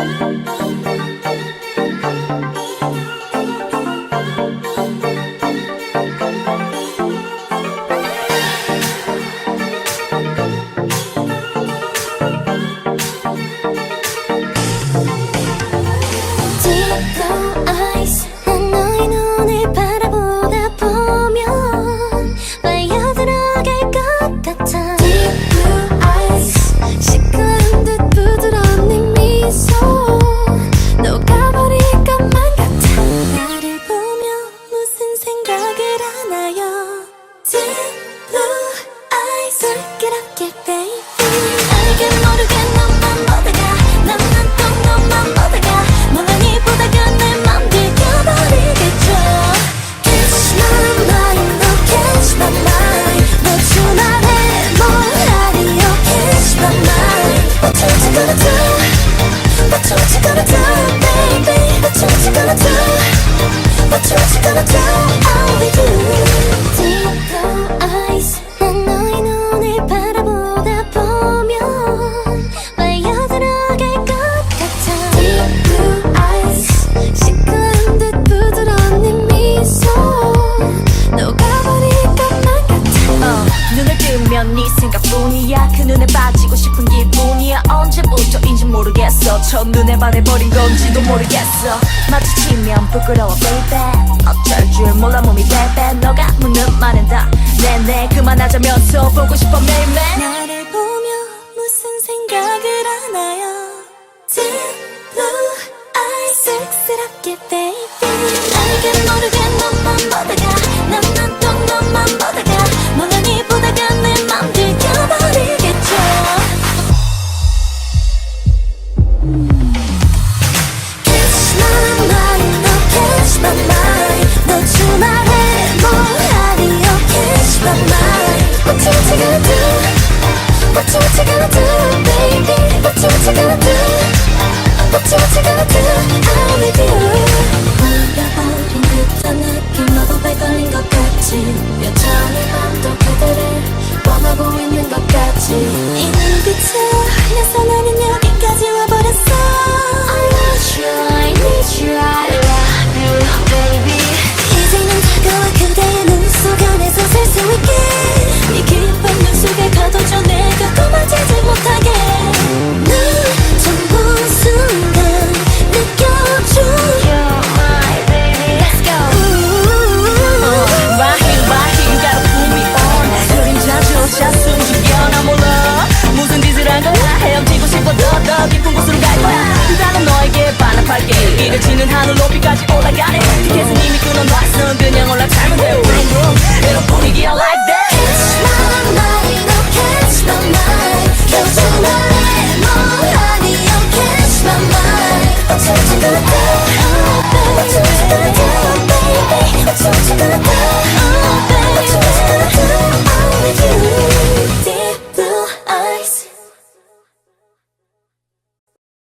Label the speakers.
Speaker 1: Thank you. how we do.
Speaker 2: 뜨면 네 생각뿐이야. 그 눈에 빠지고 싶은 기분이야. 언제부터인지 모르겠어. 첫눈에 반해버린 건지도 모르겠어. 마주치면 부끄러워 baby. 어쩔 줄 몰라 몸이 베베 너가 묻는 말은 다 내내 그만하자면서 보고 싶어 매일매일
Speaker 1: 나를 보며 무슨 생각을 하나요? Blue eyes 쑥스럽게 you gonna do, baby? What you, gonna do? What you, gonna do? I'll you.
Speaker 2: I got it. 티켓은 이미 끊어놨어. 그냥 올라타면 돼.